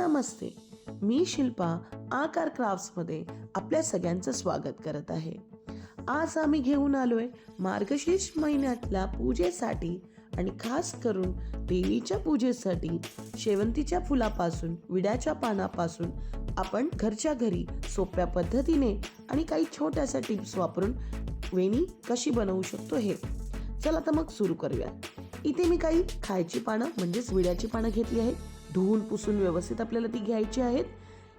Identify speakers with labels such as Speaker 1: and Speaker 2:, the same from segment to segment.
Speaker 1: नमस्ते. मी शिल्पा आकार क्राफ्ट्समध्ये आपल्या सगळ्यांचं स्वागत करत आहे. आज आम्ही घेऊन आलोय मार्गशीर्ष महिन्यातल्या पूजेसाठी आणि खास करून देवीच्या पूजेसाठी शेवंतीच्या फुलापासून विड्याच्या पानापासून आपण घरच्या घरी सोप्या पद्धतीने आणि काही छोट्याशा टिप्स वापरून वेणी कशी बनवू शकतो हे. चला तर मग सुरू करूया. इथे मी काही खायची पानं म्हणजेच विड्याची पानं घेतली आहेत. धुवून पुसून व्यवस्थित आपल्याला ती घ्यायची आहेत.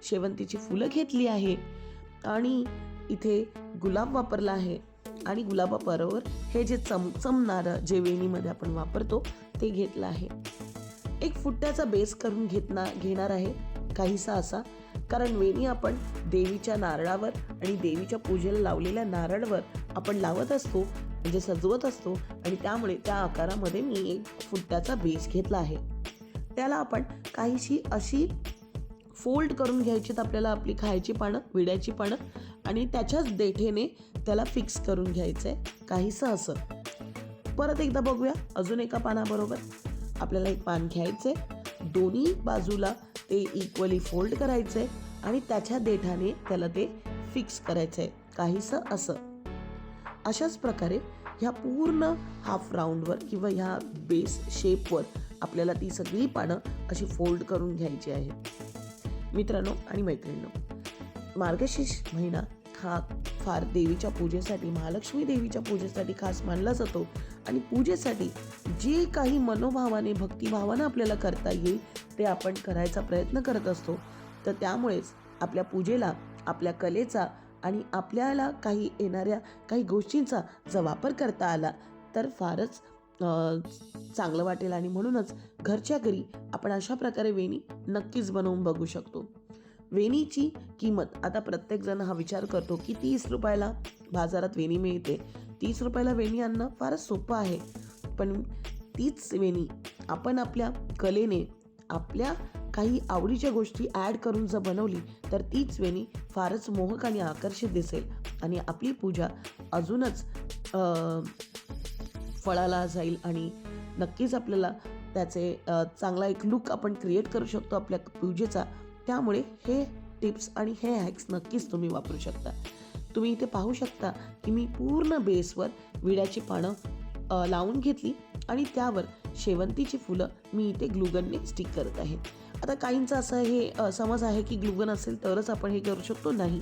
Speaker 1: शेवंतीची फुलं घेतली आहे. आणि इथे गुलाब वापरला आहे. आणि गुलाबाबरोबर हे जे चमचमणारं जे वेणीमध्ये आपण वापरतो ते घेतलं आहे. एक फुट्ट्याचा बेस करून घेतना घेणार आहे. काहीसा असा. कारण वेणी आपण देवीच्या नारळावर आणि देवीच्या पूजेला लावलेल्या नारळावर आपण लावत असतो म्हणजे सजवत असतो. आणि त्यामुळे त्या आकारामध्ये मी एक फुट्ट्याचा बेस घेतला आहे. त्याला आपण काहीशी अशी फोल्ड करून घ्यायची आपल्याला आपली खायची पानं विड्याची पानं आणि त्याच्याच देठेने त्याला फिक्स करून घ्यायचं आहे काहीसं असं. परत एकदा बघूया अजून एका पानाबरोबर आपल्याला एक पान घ्यायचं आहे दोन्ही बाजूला ते इक्वली फोल्ड करायचं आहे आणि त्याच्या देठाने त्याला ते फिक्स करायचं आहे काहीसं असं. अशाच प्रकारे ह्या पूर्ण हाफ राऊंडवर किंवा ह्या बेस शेपवर आपल्याला ती सगळी पानं अशी फोल्ड करून घ्यायची आहेत मित्रांनो आणि मैत्रिणींनो मार्गशीर्ष महिना हा फार देवीच्या पूजेसाठी महालक्ष्मी देवीच्या पूजेसाठी खास मानला जातो आणि पूजेसाठी जे काही मनोभावाने भक्तिभावानं आपल्याला करता येईल ते आपण करायचा प्रयत्न करत असतो. तर त्यामुळेच आपल्या पूजेला आपल्या कलेचा आणि आपल्याला काही येणाऱ्या काही गोष्टींचा जर वापर करता आला तर फारच चांगलं वाटेल आणि म्हणूनच घरच्या घरी आपण अशा प्रकारे वेणी नक्कीच बनवून बघू शकतो. वेणीची किंमत आता प्रत्येकजण हा विचार करतो की तीस रुपयाला बाजारात वेणी मिळते. तीस रुपयाला वेणी आणणं फारच सोपं आहे. पण तीच वेणी आपण आपल्या कलेने आपल्या काही आवडीच्या गोष्टी ॲड करून जर बनवली तर तीच वेणी फारच मोहक आणि आकर्षित दिसेल. आणि आपली पूजा अजूनच फळाला जाईल आणि नक्कीच आपल्याला त्याचे चांगला एक लुक आपण क्रिएट करू शकतो आपल्या पूजेचा. त्यामुळे हे टिप्स आणि हे हॅक्स नक्कीच तुम्ही वापरू शकता. तुम्ही इथे पाहू शकता की मी पूर्ण बेसवर विड्याची पानं लावून घेतली आणि त्यावर शेवंतीची फुलं मी इथे ग्लुगनने स्टिक करत आहे. आता काहींचा असं हे समज आहे की ग्लुगन असेल तरच आपण हे करू शकतो नाही.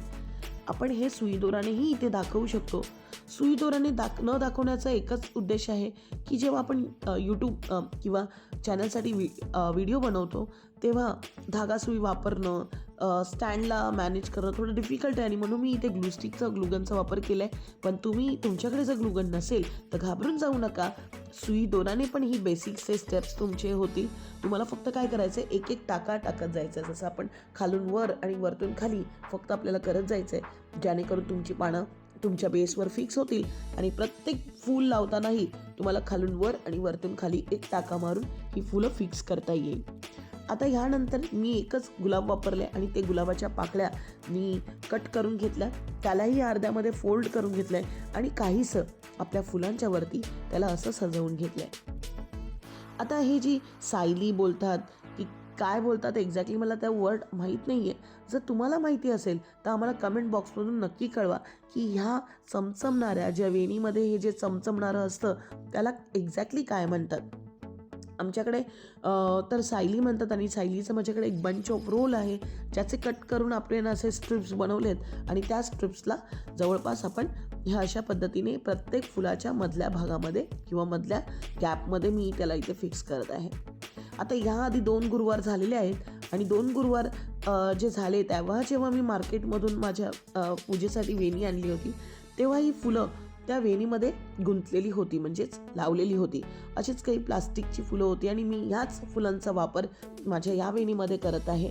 Speaker 1: आपण हे सुईदोरानेही इथे दाखवू शकतो. सुईदोराने दाख न दाखवण्याचा एकच उद्देश आहे की जेव्हा आपण यूट्यूब किंवा चॅनलसाठी वि व्हिडिओ बनवतो तेव्हा धागा सुई वापरणं स्टँडला मॅनेज करणं थोडं डिफिकल्ट आहे आणि म्हणून मी इथे ग्लूस्टिकचा ग्लुगनचा वापर केला आहे पण तुम्ही तुमच्याकडे जर ग्लुगन नसेल तर घाबरून जाऊ नका. सुई दोराने पण ही बेसिक्सचे स्टेप्स तुमचे होतील. तुम्हाला फक्त काय करायचं आहे एक एक टाका टाकत जायचं आहे जसं आपण खालून वर आणि वरतून खाली फक्त आपल्याला करत जायचं आहे जेणेकरून तुमची पानं तुमच्या बेसवर फिक्स होतील आणि प्रत्येक फूल लावतानाही तुम्हाला खालून वर आणि वरतून खाली एक टाका मारून ही फुलं फिक्स करता येईल. आता ह्यानंतर मी एकच गुलाब वापरले आणि ते गुलाबाच्या पाकळ्या मी कट करून घेतल्या. त्यालाही अर्ध्यामध्ये फोल्ड करून घेतलंय आणि काहीसं आपल्या फुलांच्या वरती त्याला असं सजवून घेतलंय. आता ही जी सायली बोलतात की काय बोलतात एक्झॅक्टली मला त्या वर्ड माहीत नाही आहे जर तुम्हाला माहिती असेल तर आम्हाला कमेंट बॉक्समधून नक्की कळवा की ह्या चमचमणाऱ्या ज्या वेणीमध्ये हे जे चमचमणारं असतं त्याला एक्झॅक्टली काय म्हणतात. आमच्याकडे तर सायली म्हणतात आणि सायलीचं माझ्याकडे एक बंच ऑफ रोल आहे ज्याचे कट करून आपण असे स्ट्रिप्स बनवलेत आणि त्या स्ट्रिप्सला जवळपास आपण ह्या अशा पद्धतीने प्रत्येक फुलाच्या मधल्या भागामध्ये किंवा मधल्या गॅपमध्ये मी त्याला इथे फिक्स करत आहे. आता ह्या आधी दोन गुरुवार झालेले आहेत आणि दोन गुरुवार जे झाले तेव्हा जेव्हा मी मार्केटमधून माझ्या पूजेसाठी वेणी आणली होती तेव्हा ही फुलं त्या वेणीमध्ये गुंतलेली होती म्हणजेच लावलेली होती. अशीच काही प्लास्टिकची फुलं होती आणि मी ह्याच फुलांचा वापर माझ्या या वेणीमध्ये करत आहे.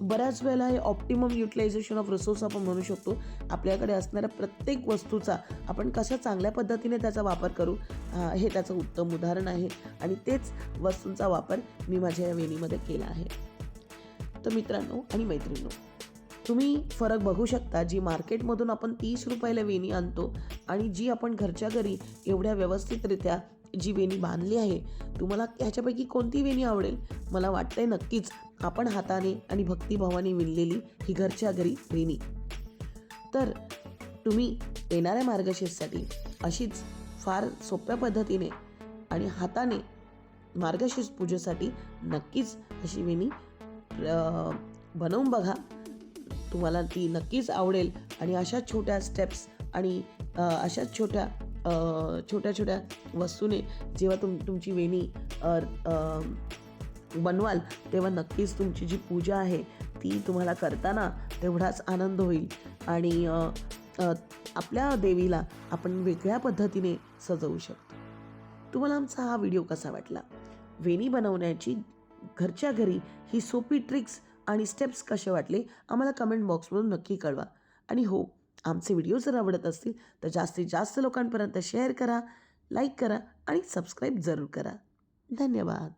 Speaker 1: बऱ्याच वेळेला हे ऑप्टिमम युटिलायझेशन ऑफ रिसोर्स आपण म्हणू शकतो. आपल्याकडे असणाऱ्या प्रत्येक वस्तूचा आपण कशा चांगल्या पद्धतीने त्याचा वापर करू हे त्याचं उत्तम उदाहरण आहे. आणि तेच वस्तूंचा वापर मी माझ्या या वेणीमध्ये केला आहे. तर मित्रांनो आणि मैत्रिणींनो तुम्ही फरक बघू शकता जी मार्केटमधून आपण तीस रुपयाला वेणी आणतो आणि जी आपण घरच्या घरी एवढ्या व्यवस्थितरित्या जी वेणी बांधली आहे तुम्हाला ह्याच्यापैकी कोणती वेणी आवडेल? मला वाटतंय नक्कीच आपण हाताने आणि भक्तिभावाने विणलेली ही घरच्या घरी वेणी. तर तुम्ही येणाऱ्या मार्गशीर्षसाठी अशीच फार सोप्या पद्धतीने आणि हाताने मार्गशीर्ष पूजेसाठी नक्कीच अशी वेणी बनवून बघा. तुम्हाला ती नक्कीच आवडेल. आणि अशा छोट्या स्टेप्स आणि अशा छोट्या छोट्या छोट्या वस्तूने जेव्हा तुम तुमची वेणी बनवाल तेव्हा नक्कीच तुमची जी पूजा आहे ती तुम्हाला करताना तेवढाच आनंद होईल. आणि आपल्या देवीला आपण वेगळ्या पद्धतीने सजवू शकतो. तुम्हाला आमचा हा व्हिडिओ कसा वाटला? वेणी बनवण्याची घरच्या घरी ही सोपी ट्रिक्स आणि स्टेप्स कसे वाटले आम्हाला कमेंट बॉक्समधून नक्की कळवा. आणि हो आमचे व्हिडिओ जर आवडत असतील तर जास्तीत जास्त लोकांपर्यंत शेअर करा लाईक करा आणि सबस्क्राईब जरूर करा. धन्यवाद.